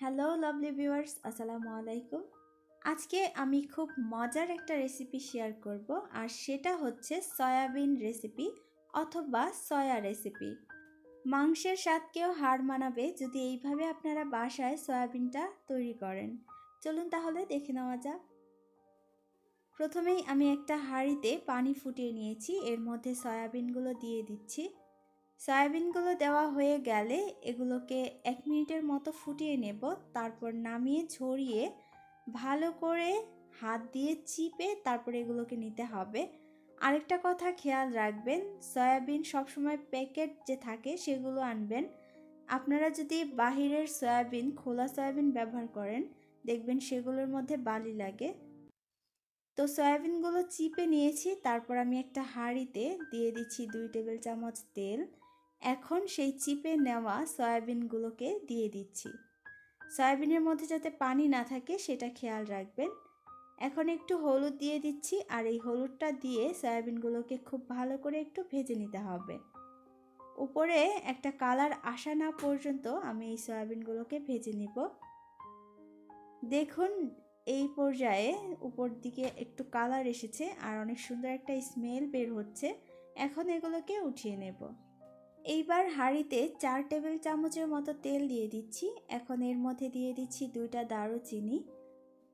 Hello lovely viewers আসসালামু আলাইকুম আজকে আমি খুব মজার একটা রেসিপি শেয়ার করব, আর সেটা হচ্ছে সয়াবিন রেসিপি অথবা সয়া রেসিপি মাংসের স্বাদকেও হার মানাবে যদি এইভাবে আপনারা বাসায় সয়াবিনটা তৈরি করেন। চলুন তাহলে দেখে নেওয়া যাক। প্রথমেই আমি একটা হাঁড়িতে পানি ফুটিয়ে নিয়েছি, এর মধ্যে সয়াবিনগুলো দিয়ে দিচ্ছি। সয়াবিনগুলো দেওয়া হয়ে গেলে এগুলোকে এক মিনিটের মতো ফুটিয়ে নেব। তারপর নামিয়ে ঝরিয়ে ভালো করে হাত দিয়ে চিপে তারপর এগুলোকে নিতে হবে। আরেকটা কথা খেয়াল রাখবেন, সয়াবিন সবসময় প্যাকেট যে থাকে সেগুলো আনবেন। আপনারা যদি বাহিরের সয়াবিন, খোলা সয়াবিন ব্যবহার করেন, দেখবেন সেগুলোর মধ্যে বালি লাগে। তো সয়াবিনগুলো চিপে নিয়েছি, তারপর আমি একটা হাঁড়িতে দিয়ে দিচ্ছি দুই টেবিল চামচ তেল। এখন সেই চিপে নেওয়া সয়াবিনগুলোকে দিয়ে দিচ্ছি। সয়াবিনের মধ্যে যাতে পানি না থাকে সেটা খেয়াল রাখবেন। এখন একটু হলুদ দিয়ে দিচ্ছি আর এই হলুদটা দিয়ে সয়াবিনগুলোকে খুব ভালো করে একটু ভেজে নিতে হবে। উপরে একটা কালার আসা না পর্যন্ত আমি এই সয়াবিনগুলোকে ভেজে নিব। দেখুন, এই পর্যায়ে উপর দিকে একটু কালার এসেছে আর অনেক সুন্দর একটা স্মেল বের হচ্ছে। এখন এগুলোকে উঠিয়ে নেব। এইবার হাঁড়িতে চার টেবিল চামচের মতো তেল দিয়ে দিচ্ছি। এখন এর মধ্যে দিয়ে দিচ্ছি দুইটা দারুচিনি,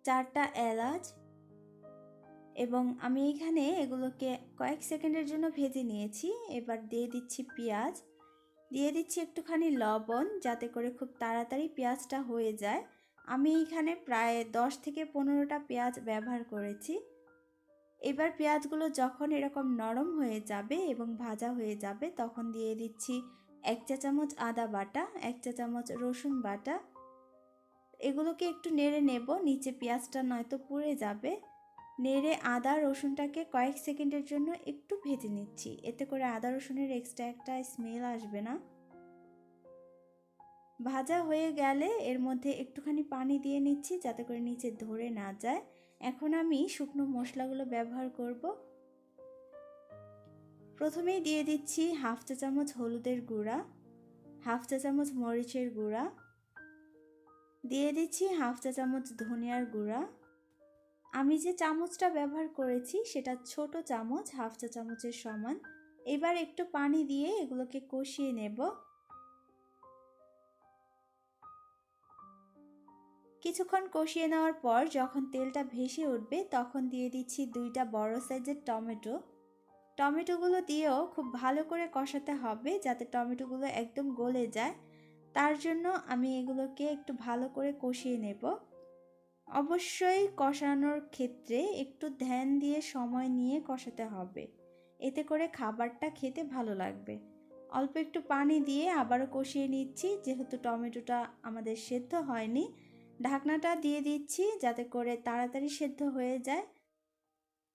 চারটা এলাচ এবং আমি এখানে এগুলোকে কয়েক সেকেন্ডের জন্য ভেজে নিয়েছি। এবার দিয়ে দিচ্ছি পেঁয়াজ, দিয়ে দিচ্ছি একটুখানি লবণ যাতে করে খুব তাড়াতাড়ি পেঁয়াজটা হয়ে যায়। আমি এখানে প্রায় দশ থেকে পনেরোটা পেঁয়াজ ব্যবহার করেছি। এবার পেঁয়াজগুলো যখন এরকম নরম হয়ে যাবে এবং ভাজা হয়ে যাবে, তখন দিয়ে দিচ্ছি এক চা চামচ আদা বাটা, এক চা চামচ রসুন বাটা। এগুলোকে একটু নেড়ে নেব, নিচে পেঁয়াজটা নয়তো পুড়ে যাবে। নেড়ে আদা, রসুনটাকে কয়েক সেকেন্ডের জন্য একটু ভেজে নিচ্ছি। এতে করে আদা, রসুনের এক্সট্রা একটা স্মেল আসবে না। ভাজা হয়ে গেলে এর মধ্যে একটুখানি পানি দিয়ে নিচ্ছি যাতে করে নিচে ধরে না যায়। এখন আমি শুকনো মশলাগুলো ব্যবহার করব। প্রথমেই দিয়ে দিচ্ছি হাফ চা চামচ হলুদের গুঁড়া, হাফ চা চামচ মরিচের গুঁড়া, দিয়ে দিচ্ছি হাফ চা চামচ ধনিয়ার গুঁড়া। আমি যে চামচটা ব্যবহার করেছি সেটা ছোট চামচ, হাফ চা চামচের সমান। এবার একটু পানি দিয়ে এগুলোকে কষিয়ে নেব। কিছুক্ষণ কষিয়ে নেওয়ার পর যখন তেলটা ভেসে উঠবে, তখন দিয়ে দিচ্ছি দুইটা বড় সাইজের টমেটো। টমেটোগুলো দিয়েও খুব ভালো করে কষাতে হবে যাতে টমেটোগুলো একদম গলে যায়। তার জন্য আমি এগুলোকে একটু ভালো করে কষিয়ে নেব। অবশ্যই কষানোর ক্ষেত্রে একটু ধ্যান দিয়ে সময় নিয়ে কষাতে হবে। এতে করে খাবারটা খেতে ভালো লাগবে। অল্প একটু পানি দিয়ে আবারও কষিয়ে নিচ্ছি, যেহেতু টমেটোটা আমাদের সেদ্ধ হয়নি। ঢাকনাটা দিয়ে দিচ্ছি যাতে করে তাড়াতাড়ি সেদ্ধ হয়ে যায়।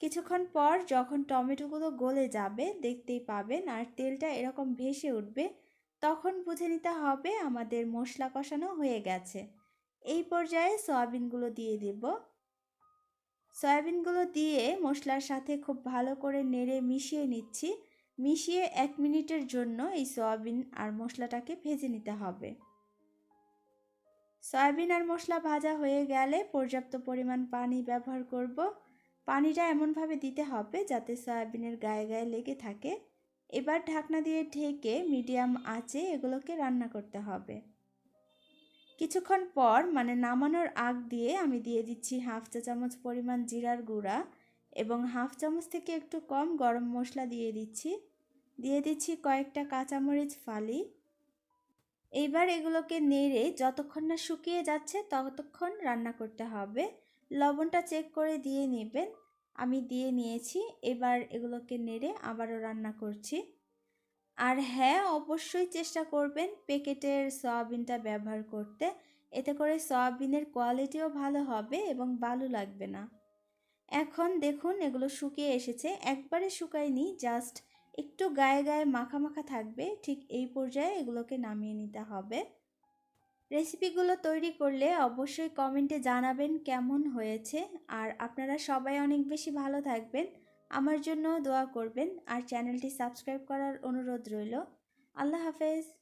কিছুক্ষণ পর যখন টমেটোগুলো গলে যাবে, দেখতেই পাবেন আর তেলটা এরকম ভেসে উঠবে, তখন বুঝে নিতে হবে আমাদের মশলা কষানো হয়ে গেছে। এই পর্যায়ে সয়াবিনগুলো দিয়ে দেব। সয়াবিনগুলো দিয়ে মশলার সাথে খুব ভালো করে নেড়ে মিশিয়ে নিচ্ছি। মিশিয়ে এক মিনিটের জন্য এই সয়াবিন আর মশলাটাকে ভেজে নিতে হবে। সয়াবিন আর মশলা ভাজা হয়ে গেলে পর্যাপ্ত পরিমাণ পানি ব্যবহার করব। পানিটা এমনভাবে দিতে হবে যাতে সয়াবিনের গায়ে গায়ে লেগে থাকে। এবার ঢাকনা দিয়ে ঢেকে মিডিয়াম আঁচে এগুলোকে রান্না করতে হবে। কিছুক্ষণ পর মানে নামানোর আগ দিয়ে আমি দিয়ে দিচ্ছি হাফ চা চামচ পরিমাণ জিরার গুঁড়া এবং হাফ চামচ থেকে একটু কম গরম মশলা দিয়ে দিচ্ছি। দিয়ে দিচ্ছি কয়েকটা কাঁচামরিচ ফালি। এইবার এগুলোকে নেড়ে যতক্ষণ না শুকিয়ে যাচ্ছে, ততক্ষণ রান্না করতে হবে। লবণটা চেক করে দিয়ে নেবেন। আমি দিয়ে নিয়েছি, এবার এগুলোকে নেড়ে আবারও রান্না করছি। আর হ্যাঁ অবশ্যই চেষ্টা করবেন প্যাকেটের সয়াবিনটা ব্যবহার করতে। এতে করে সয়াবিনের কোয়ালিটিও ভালো হবে এবং ভালো লাগবে না। এখন দেখুন, এগুলো শুকিয়ে এসেছে। একবারে শুকায়নি, জাস্ট একটু গায়ে গায়ে মাখা মাখা থাকবে, ঠিক এই পর্যায়ে এগুলোকে নামিয়ে নিতে হবে। রেসিপিগুলো তৈরি করলে অবশ্যই কমেন্টে জানাবেন কেমন হয়েছে। আর আপনারা সবাই অনেক বেশি ভালো থাকবেন, আমার জন্য দোয়া করবেন। আর চ্যানেলটি সাবস্ক্রাইব করার অনুরোধ রইল। আল্লাহ হাফেজ।